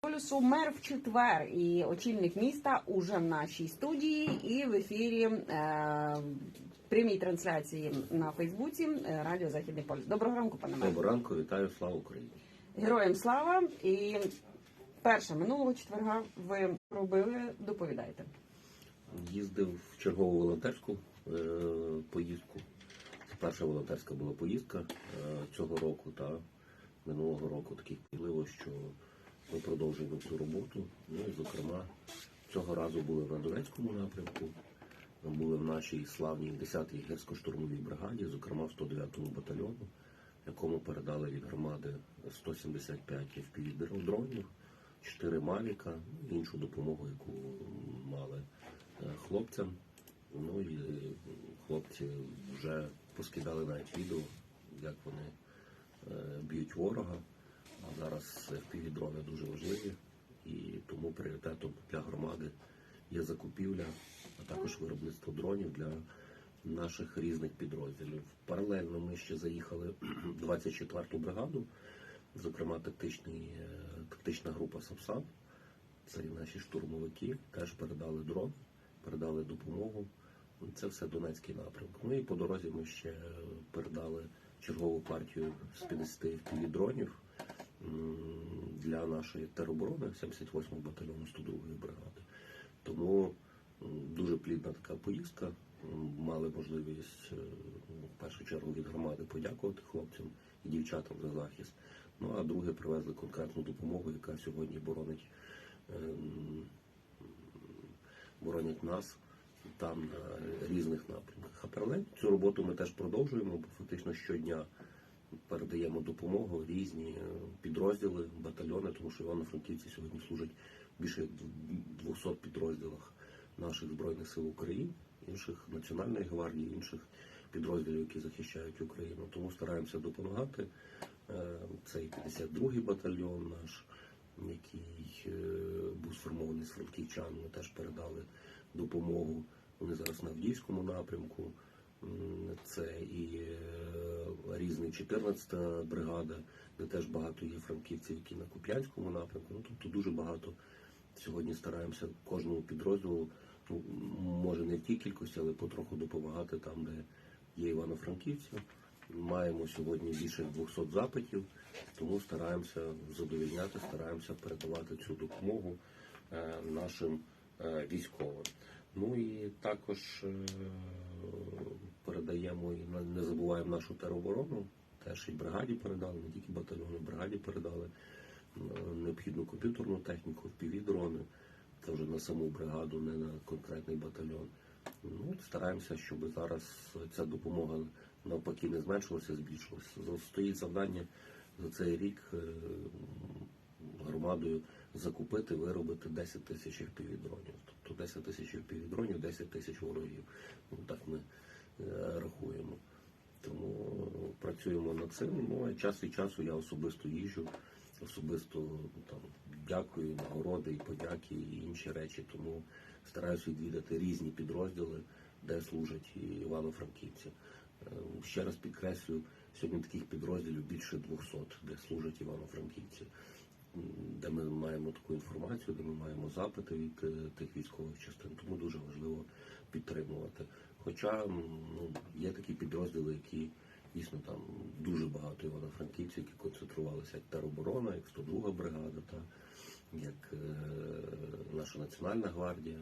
Полюсу мер в четвер і очільник міста уже в нашій студії і в ефірі е, прямій трансляції на Фейсбуці е, Радіо Західний Полюс. Доброго ранку, пане мер. Доброго ранку, вітаю, слава Україні. Героям слава! І перше минулого четверга ви робили. Доповідайте. Їздив в чергову волонтерську е, поїздку. Це перша волонтерська була поїздка е, цього року та минулого року. Таких піливо, що ми продовжуємо цю роботу. Ну і зокрема, цього разу були на Донецькому напрямку. Ми були в нашій славній 10-й гірсько-штурмовій бригаді, зокрема в 109-му батальйону, якому передали від громади 175 FPV дронів, 4 Мавіка, іншу допомогу, яку мали е, хлопцям. Ну і е, хлопці вже поскидали навіть відео, як вони е, б'ють ворога. А зараз FPV дрони дуже важливі, і тому пріоритетом для громади є закупівля, а також виробництво дронів для наших різних підрозділів. Паралельно ми ще заїхали 24-ту бригаду, зокрема тактичний, е, тактична група САПСАП. Це і наші штурмовики теж передали дрон, передали допомогу. Це все Донецький напрямок. Ну і по дорозі ми ще передали чергову партію з 50 FPV дронів для нашої тероборони 78-го батальйону 102-ї бригади. Тому дуже плідна така поїздка. Мали можливість е, в першу чергу від громади подякувати хлопцям і дівчатам за захист. Ну а друге привезли конкретну допомогу, яка сьогодні боронить ем, боронять нас там на різних напрямках. А паралельно цю роботу ми теж продовжуємо, бо фактично щодня передаємо допомогу різні е, підрозділи, батальйони, тому що Івано-Франківці сьогодні служать більше 200 підрозділах наших збройних сил України, інших національної гвардії, інших підрозділів, які захищають Україну. Тому стараємося допомагати. Е, Цей 52-й батальйон наш, який е, був сформований з франківчан, ми теж передали допомогу. Вони зараз на Авдіївському напрямку. Це і 14-та бригада, де теж багато є франківців, які на Куп'янському напрямку. Ну тобто дуже багато сьогодні стараємося кожному підрозділу, ну може не в тій кількості, але потроху допомагати там, де є івано-франківці. Маємо сьогодні більше 200 запитів, тому стараємося задовільняти, стараємося передавати цю допомогу е, нашим е, військовим. Ну і також е, передаємо і не забуваємо нашу тероборону. Теж і бригаді передали, не тільки батальйону, бригаді передали е, необхідну комп'ютерну техніку, впівдрони. Це вже на саму бригаду, не на конкретний батальйон. Ну, стараємося, щоб зараз ця допомога навпаки не зменшилася, збільшилася. Стоїть завдання за цей рік е, громадою закупити, виробити 10 тисяч півдронів. Тобто 10 тисяч півдронів, 10 тисяч ворогів. Ну, так ми е, рахуємо. Тому працюємо над цим. Ну, а час від часу я особисто їжджу, особисто ну, там дякую, нагороди і подяки і інші речі. Тому стараюся відвідати різні підрозділи, де служать івано-франківці. Е, Ще раз підкреслю, сьогодні таких підрозділів більше 200, де служать івано-франківці, де ми маємо таку інформацію, де ми маємо запити від е, тих військових частин. Тому дуже важливо підтримувати. Хоча ну, є такі підрозділи, які дійсно там дуже багато івано-франківців, які концентрувалися як тероборона, як 102 бригада, та як е, наша Національна гвардія,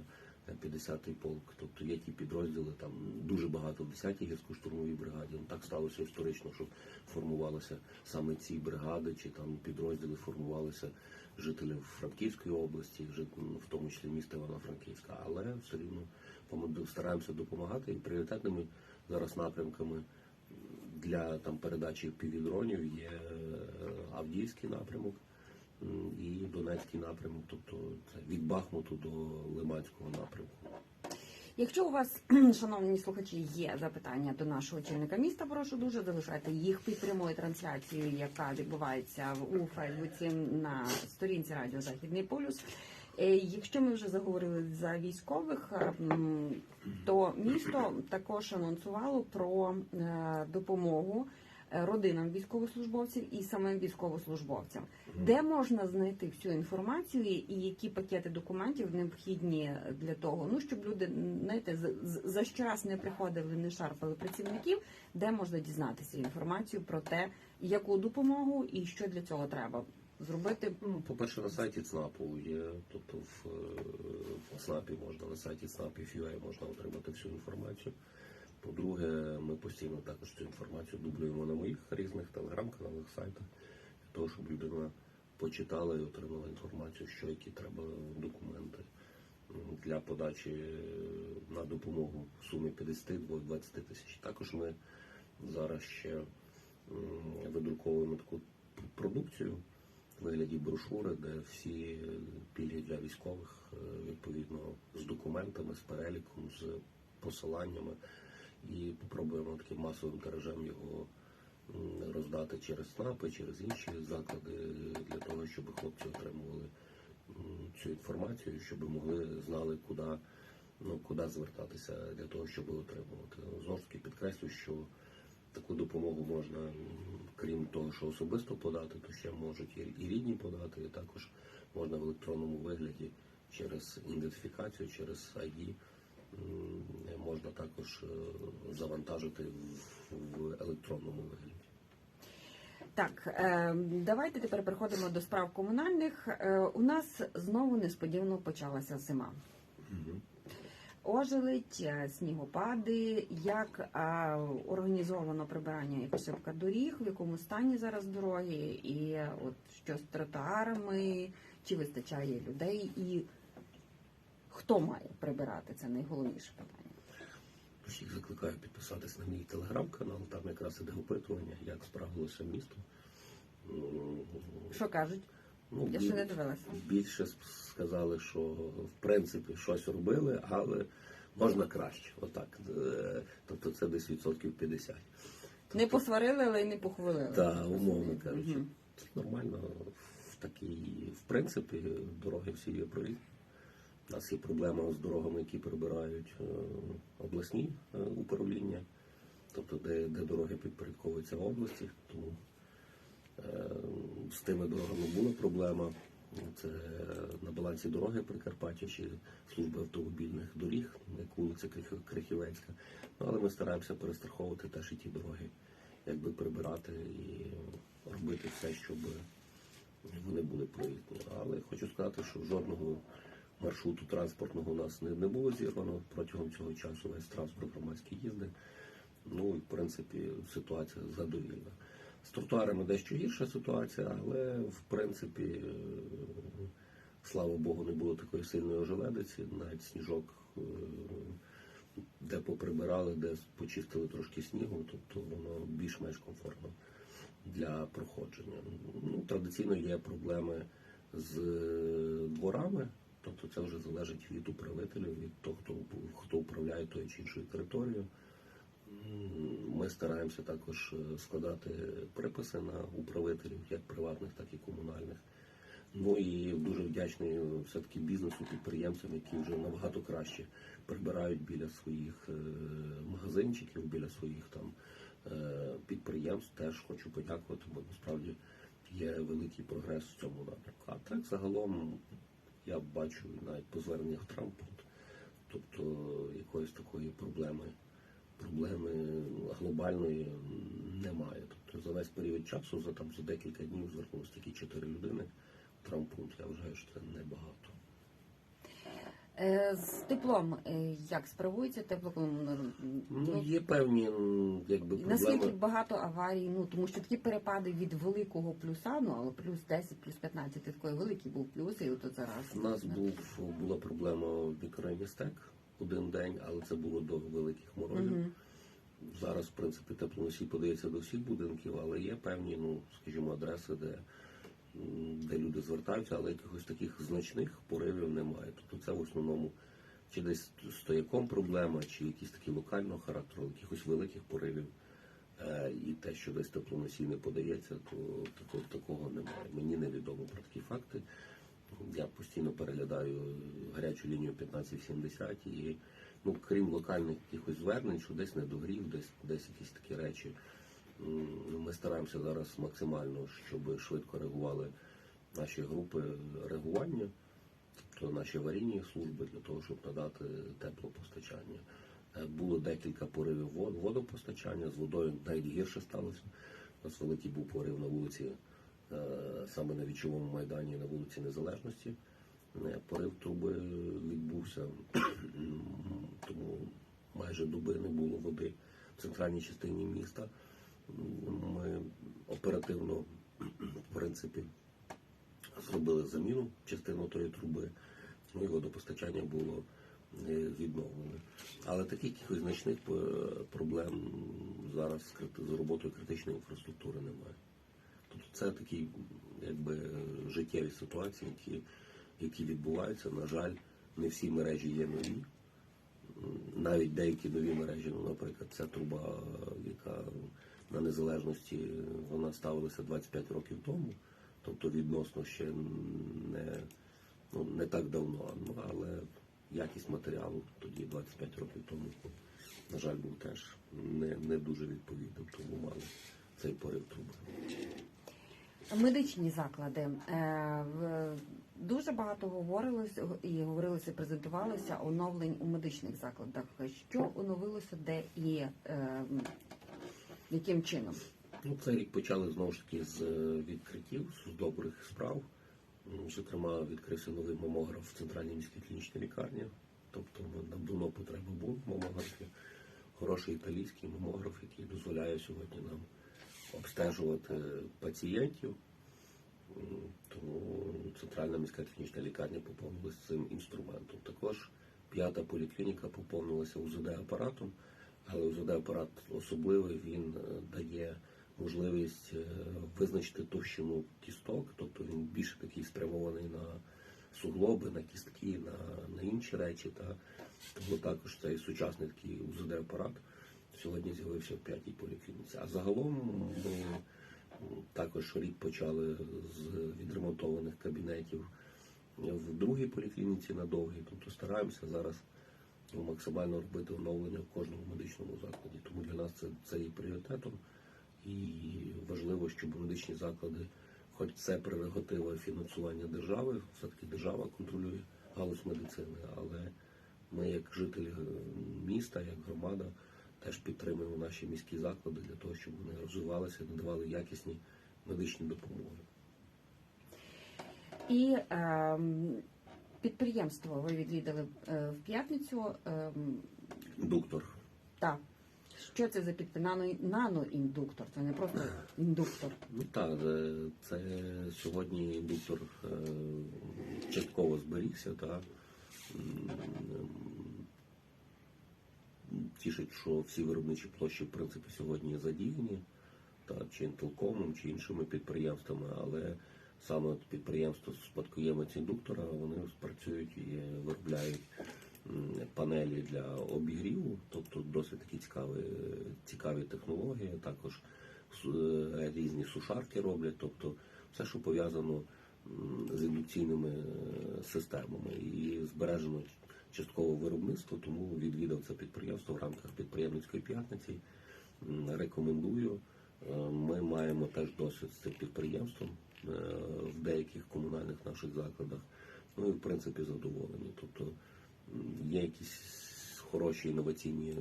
50-й полк. Тобто є ті підрозділи, там дуже багато в 10-й гірсько-штурмовій бригаді. Ну, так сталося історично, що формувалися саме ці бригади, чи там підрозділи формувалися жителів Франківської області, ну, в тому числі міста Івано-Франківська. Але все рівно стараємося допомагати і пріоритетними зараз напрямками для там передачі півдронів є е, Авдіївський напрямок і Донецький напрямок, тобто це від Бахмуту до Лиманського напрямку. Якщо у вас, шановні слухачі, є запитання до нашого очільника міста, прошу дуже залишайте їх під прямою трансляцією, яка відбувається у Фейсбуці на сторінці Радіо Західний полюс. Е, Якщо ми вже заговорили за військових, е, то місто також анонсувало про е, допомогу родинам військовослужбовців і самим військовослужбовцям. Де можна знайти всю інформацію і які пакети документів необхідні для того, ну щоб люди знаєте, за щораз не приходили, не шарпали працівників, де можна дізнатися інформацію про те, яку допомогу і що для цього треба зробити. Ну, по-перше, на сайті ЦНАПу є, тобто в, е, в ЦНАПі можна, на сайті ЦНАПі FUA можна отримати всю інформацію. По-друге, ми постійно також цю інформацію дублюємо на моїх різних телеграм-каналах, сайтах, для того, щоб людина почитала і отримала інформацію, що які треба документи для подачі е, на допомогу в сумі 50-20 тисяч. Також ми зараз ще видруковуємо таку продукцію в вигляді брошури, де всі е, пільги для військових е, відповідно з документами, з переліком, з посиланнями. І спробуємо таким масовим тиражем його роздати через СНАПи, через інші заклади, для того, щоб хлопці отримували цю інформацію, щоб могли знали, куди, ну, куди звертатися для того, щоб отримувати. Знову ж таки підкреслю, що таку допомогу можна, крім того, що особисто подати, то ще можуть і рідні подати, і також можна в електронному вигляді через ідентифікацію, через ID можна також е, завантажити в, електронному вигляді. Так, е, давайте тепер переходимо до справ комунальних. Е, у нас знову несподівано почалася зима. Ожеледь, е, снігопади, як е, організовано прибирання і посипка доріг, в якому стані зараз дороги, і е, от що з тротуарами, чи вистачає людей, і хто має прибирати це найголовніше питання. Всіх закликаю підписатись на мій телеграм-канал, там якраз іде опитування, як справилося місто. Що кажуть? Ну, Я ще не дивилася. більше сказали, що в принципі щось робили, але можна краще. Отак. Е, Тобто це десь відсотків 50. Не посварили, але й не похвалили. Та, умовно кажучи. Це нормально. В такій, в принципі, дороги всі є проїзні. У нас є проблема з дорогами, які прибирають е, обласні е, управління, тобто де, де дороги підпорядковуються області. Тому е, з тими дорогами була проблема. Це на балансі дороги Прикарпаття чи служби автомобільних доріг, як вулиця Крихівецька. Ну, але ми стараємося перестраховувати теж і ті дороги, якби прибирати і робити все, щоб вони були проїзні. Але хочу сказати, що жодного маршруту транспортного у нас не, не було зірвано протягом цього часу. Весь транспорт громадський їздить. Ну і в принципі ситуація задовільна. З тротуарами дещо гірша ситуація, але в принципі, е, слава Богу, не було такої сильної ожеледиці, навіть сніжок, е, де поприбирали, де почистили трошки снігу, тобто воно більш-менш комфортно для проходження. Ну, традиційно є проблеми з е, дворами, тобто це вже залежить від управителів, від того, хто, хто управляє тою чи іншою територією. Ми стараємося також е, складати приписи на управителів, як приватних, так і комунальних. Ну і дуже вдячний е, все-таки бізнесу, підприємцям, які вже набагато краще прибирають біля своїх е, магазинчиків, біля своїх там підприємств. Теж хочу подякувати, бо насправді є великий прогрес в цьому напрямку. А так загалом я бачу навіть по зверненнях Трампа, тобто якоїсь такої проблеми проблеми глобальної немає. Тобто за весь період часу, за там за декілька днів звернулося тільки чотири людини. Трампу я вважаю, що це небагато. Е, З теплом е, як справується теплокомунер? Ну, є певні якби Наскільки багато аварій, ну тому що такі перепади від великого плюса, ну але плюс 10, плюс 15, це такий великий був плюс, і от зараз У нас був була проблема в мікрорайоні Стек один день, але це було до великих морозів. Мгм. Зараз, в принципі, теплоносій подається до всіх будинків, але є певні, ну скажімо, адреси, де, де люди звертаються, але якихось таких значних поривів немає. Тобто це в основному чи десь стояком проблема, чи якісь такі локального характеру, якихось великих поривів. Е, І те, що десь теплоносій не подається, то такого, такого немає. Мені невідомо про такі факти. Я постійно переглядаю гарячу лінію 1570 і ну, крім локальних якихось звернень, що десь недогрів, десь, десь якісь такі речі. М, Ми стараємося зараз максимально, щоб швидко реагували наші групи реагування, тобто наші аварійні служби для того, щоб надати теплопостачання. Е, Було декілька поривів вод- водопостачання, з водою навіть гірше сталося. У нас великий був порив на вулиці, е, саме на вічовому майдані, на вулиці Незалежності. Е, Порив труби відбувся, тому майже доби не було води в центральній частині міста. Ми оперативно, в принципі, зробили заміну частину тої труби, ну і водопостачання було е, відновлене. Але таких якихось значних е, проблем зараз з роботою критичної інфраструктури немає. Тобто це такі якби життєві ситуації, які, які відбуваються. На жаль, не всі мережі є нові. Навіть деякі нові мережі, ну, наприклад, ця труба, яка на незалежності вона ставилася 25 років тому, тобто відносно ще не, ну, не так давно, ну, але якість матеріалу тоді 25 років тому, на жаль, був теж не, не дуже відповідним, тому мали цей порив труби. Медичні заклади. Е, Дуже багато говорилося і говорилося, презентувалося оновлень у медичних закладах. Що оновилося, де і яким чином? Ну, цей рік почали знову ж таки з е, відкриттів, з добрих справ. Зокрема, відкрився новий мамограф в центральній міській клінічній лікарні. Тобто ну, нам давно потреба був мамографі. Хороший італійський мамограф, який дозволяє сьогодні нам обстежувати пацієнтів. Тому центральна міська клінічна лікарня поповнилася цим інструментом. Також п'ята поліклініка поповнилася УЗД апаратом, УЗД апарат особливий, він е, дає можливість е, визначити товщину кісток, тобто він більше такий спрямований на суглоби, на кістки, на, на інші речі. Та тому також цей сучасний такий УЗД апарат сьогодні з'явився в п'ятій поліклініці. А загалом ми також рік почали з відремонтованих кабінетів в другій поліклініці на довгий. Тобто стараємося зараз максимально робити оновлення в кожному медичному закладі. Тому для нас це, це є пріоритетом. І важливо, щоб медичні заклади, хоч це прерогатива фінансування держави, все-таки держава контролює галузь медицини, але ми, як жителі міста, як громада, теж підтримуємо наші міські заклади для того, щоб вони розвивалися надавали якісні медичні допомоги. І ем, підприємство ви відвідали е, в п'ятницю. Ем, Доктор. та що це за? Нано, наноіндуктор? Це не просто індуктор. Ну так, е, це сьогодні індуктор е, частково зберігся, та тішить, що всі виробничі площі в принципі сьогодні задіяні, та чи інтелкомом, чи іншими підприємствами, але саме підприємство спадкоємець індуктора вони працюють і виробляють панелі для обігріву, тобто досить такі цікаві, цікаві технології. Також е, різні сушарки роблять, тобто все, що пов'язано з індукційними е, системами і збережено частково виробництво, тому відвідав це підприємство в рамках підприємницької п'ятниці. Рекомендую. Е, Ми маємо теж досвід з цим підприємством в деяких комунальних наших закладах. Ну і в принципі задоволені. Тобто є якісь хороші інноваційні, е,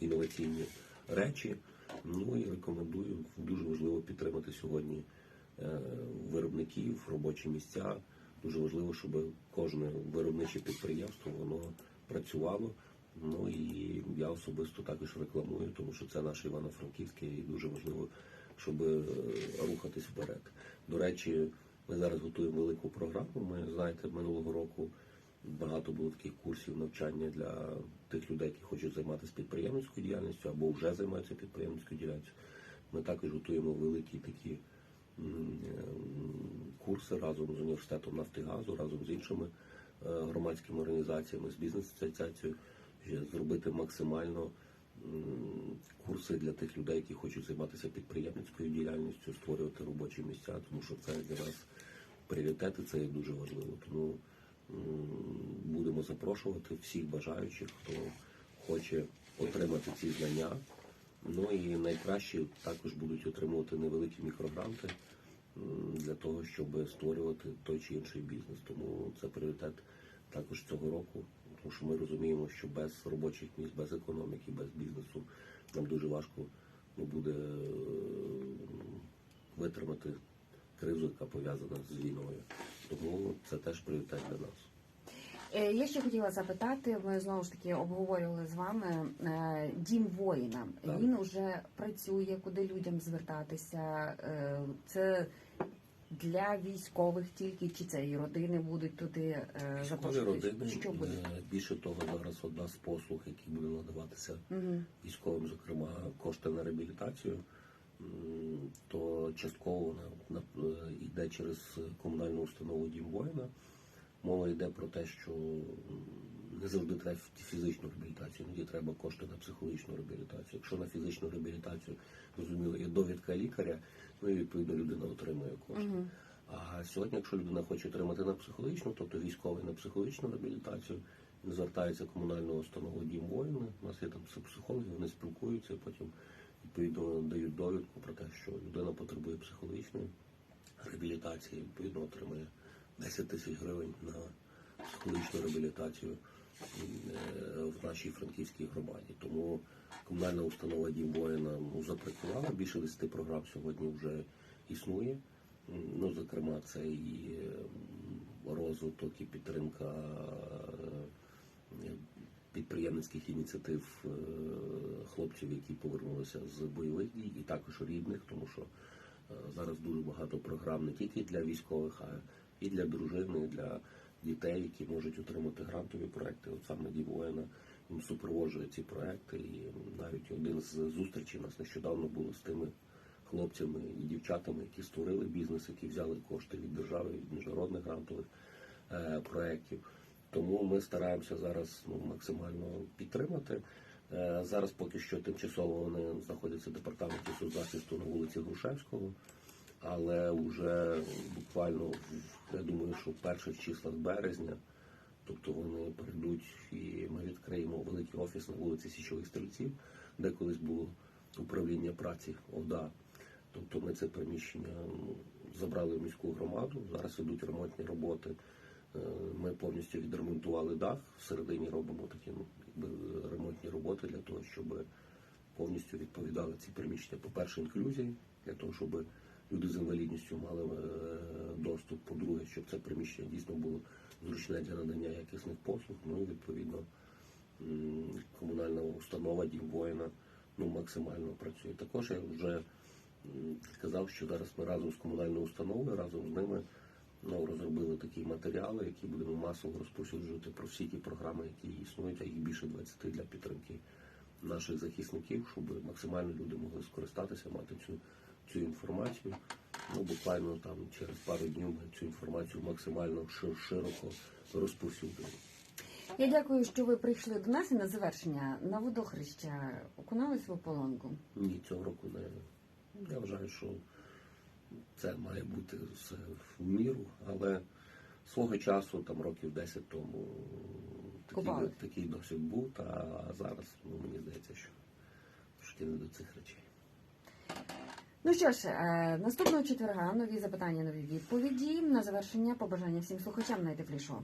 інноваційні речі. Ну і рекомендую дуже важливо підтримати сьогодні е, виробників, робочі місця. Дуже важливо, щоб кожне виробниче підприємство воно працювало. Ну і я особисто також рекламую, тому що це наше Івано-Франківське і дуже важливо, щоб е, рухатись вперед. До речі, ми зараз готуємо велику програму. Ми знаєте, минулого року багато було таких курсів навчання для тих людей, які хочуть займатися підприємницькою діяльністю або вже займаються підприємницькою діяльністю. Ми також готуємо великі такі курси разом з університетом Нафтигазу, разом з іншими е, громадськими організаціями, з бізнес-асоціацією, зробити максимально курси для тих людей, які хочуть займатися підприємницькою діяльністю, створювати робочі місця, тому що це для нас пріоритети, це є дуже важливо. Тому будемо запрошувати всіх бажаючих, хто хоче отримати ці знання Ну і найкращі також будуть отримувати невеликі мікрогранти для того, щоб створювати той чи інший бізнес. Тому це пріоритет також цього року. Тому що ми розуміємо, що без робочих місць, без економіки, без бізнесу нам дуже важко ну, буде е, витримати кризу, яка пов'язана з війною. Тому це теж пріоритет для нас. Е, Я ще хотіла запитати, ми знову ж таки обговорювали з вами е, дім воїна. Так. Він уже працює, куди людям звертатися. Це для військових тільки чи це і родини будуть туди е, запрошувати? Що буде? е, більше того, зараз одна з послуг, які буде надаватися Угу. військовим, зокрема кошти на реабілітацію, то частково вона е, йде через комунальну установу Дім воїна. Мова йде про те, що не завжди треба фізичну реабілітацію, іноді треба кошти на психологічну реабілітацію. Якщо на фізичну реабілітацію, зрозуміло, є довідка лікаря, ну і відповідно людина отримує кошти. Угу. А сьогодні, якщо людина хоче отримати на психологічну, тобто військовий на психологічну реабілітацію, він звертається в комунальну установу Дім воїни. У нас є там психологи, вони спілкуються, потім відповідно дають довідку про те, що людина потребує психологічної реабілітації, відповідно отримує 10 тисяч гривень на психологічну реабілітацію в нашій франківській громаді. Тому комунальна установа Дім воїна ну, запрацювала. Більше 10 програм сьогодні вже існує. Ну, зокрема, це і розвиток, і підтримка е, підприємницьких ініціатив е, хлопців, які повернулися з бойових дій, і також рідних, тому що е, зараз дуже багато програм не тільки для військових, а і для дружини, і для дітей, які можуть отримати грантові проекти. От саме Дівоїна супроводжує ці проекти. І навіть один з зустрічей у нас нещодавно було з тими хлопцями і дівчатами, які створили бізнес, які взяли кошти від держави, від міжнародних грантових е, проєктів. Тому ми стараємося зараз ну, максимально підтримати. Е, зараз поки що тимчасово вони знаходяться в департаменті соцзахисту на вулиці Грушевського, але вже буквально я думаю, що в перших числах березня, тобто вони прийдуть і ми відкриємо великий офіс на вулиці Січових Стрільців, де колись було управління праці ОДА. Тобто ми це приміщення забрали в міську громаду. Зараз ідуть ремонтні роботи. Е, Ми повністю відремонтували дах. Всередині робимо такі ну, якби, ремонтні роботи для того, щоб повністю відповідали ці приміщення. По-перше, інклюзії, для того, щоб люди з інвалідністю мали е, доступ. По-друге, щоб це приміщення дійсно було зручне для надання якісних послуг. Ну і відповідно комунальна установа Дім воїна ну, максимально працює. Також я вже м, сказав, що зараз ми разом з комунальною установою, разом з ними ну, розробили такі матеріали, які будемо масово розповсюджувати про всі ті програми, які існують, а їх більше 20 для підтримки наших захисників, щоб максимально люди могли скористатися, мати цю, цю інформацію. Ну, буквально там через пару днів ми цю інформацію максимально широко розповсюдимо. Я дякую, що ви прийшли до нас і на завершення на водохреща окунались в ополонку. Ні, цього року не. Я вважаю, що це має бути все в міру, але свого часу, там років 10 тому, такий, такий досвід був, та а зараз ну, мені здається, що трошки не до цих речей. Ну що ж, е, наступного четверга нові запитання, нові відповіді. На завершення побажання всім слухачам найтеплішого.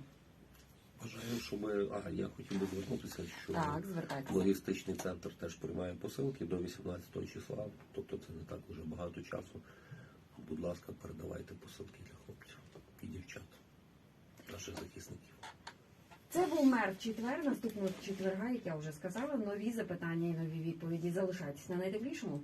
Бажаю, щоб а я хотів би звернутися, що Так, логістичний центр теж приймає посилки до 18 числа, тобто це не так уже багато часу. Будь ласка, передавайте посилки для хлопців і дівчат, наших захисників. Це був мер четвер. Наступного четверга, як я вже сказала, нові запитання і нові відповіді. Залишайтесь на найтеплішому.